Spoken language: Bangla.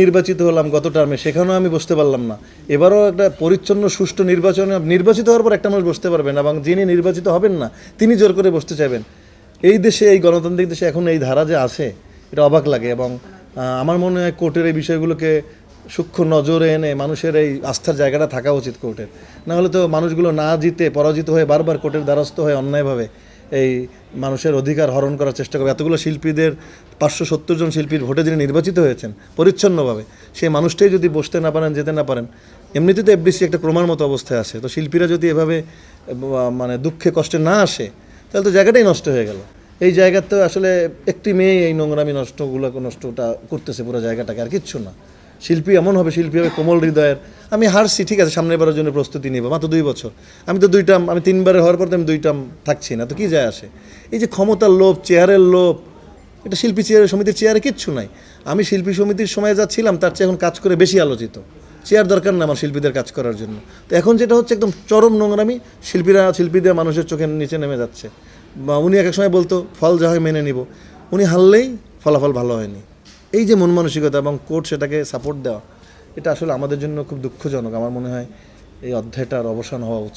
নির্বাচিত হলাম গত টার্মে সেখানেও আমি বসতে পারলাম না। এবারও একটা পরিচ্ছন্ন, সুষ্ঠু নির্বাচনে নির্বাচিত হওয়ার পর একটা মানুষ বসতে পারবেন এবং যিনি নির্বাচিত হবেন না, তিনি জোর করে বসতে চাইবেন। এই দেশে, এই গণতান্ত্রিক দেশে এখন এই ধারা যে আছে, এটা অবাক লাগে, এবং আমার মনে হয় কোর্টের এই বিষয়গুলোকে সূক্ষ্ম নজরে এনে মানুষের এই আস্থার জায়গাটা থাকা উচিত কোর্টের। নাহলে তো মানুষগুলো না জিতে পরাজিত হয়ে বারবার কোর্টের দ্বারস্থ হয়ে অন্যায়ভাবে এই মানুষের অধিকার হরণ করার চেষ্টা করবে। এতগুলো শিল্পীদের পাঁচশো সত্তর জন শিল্পীর ভোটে যিনি নির্বাচিত হয়েছেন, পরিচ্ছন্নভাবে, সেই মানুষটাই যদি বসতে না পারেন, যেতে না পারেন, এমনিতে তো এফডিসি একটা প্রমাণ মতো অবস্থায় আছে। তো শিল্পীরা যদি এভাবে মানে দুঃখে, কষ্টে না আসে, তাহলে তো জায়গাটাই নষ্ট হয়ে গেল। এই জায়গাতে আসলে একটি মেয়ে এই নোংরামি নষ্টগুলো, নষ্টটা করতেছে পুরো জায়গাটাকে, আর কিচ্ছু না। শিল্পী এমন হবে, শিল্পী হবে কোমল হৃদয়ের। আমি হারছি, ঠিক আছে সামনে বারের জন্য প্রস্তুতি নিব, মাত্র দুই বছর। আমি তো দুইটাম আমি তিনবারে হওয়ার পর তো আমি দুইটাম থাকছি না, তো কী যায় আসে? এই যে ক্ষমতার লোভ, চেয়ারের লোভ, এটা শিল্পী চেয়ার, সমিতির চেয়ারে কিচ্ছু নাই। আমি শিল্পী সমিতির সময় যা ছিলাম তার চেয়ে এখন কাজ করে বেশি আলোচিত। চেয়ার দরকার না আমার শিল্পীদের কাজ করার জন্য। তো এখন যেটা হচ্ছে একদম চরম নোংরামি, শিল্পীরা, শিল্পীদের মানুষের চোখের নিচে নেমে যাচ্ছে। বা উনি এক এক সময় বলতো, ফল যা হয় মেনে নিব। উনি হারলেই ফলাফল ভালো হয়নি। এই যে মন মানসিকতা এবং কোর্ট সেটাকে সাপোর্ট দেওয়া, এটা আসলে আমাদের জন্য খুব দুঃখজনক। আমার মনে হয় এই অধ্যায়টার অবসান হওয়া উচিত।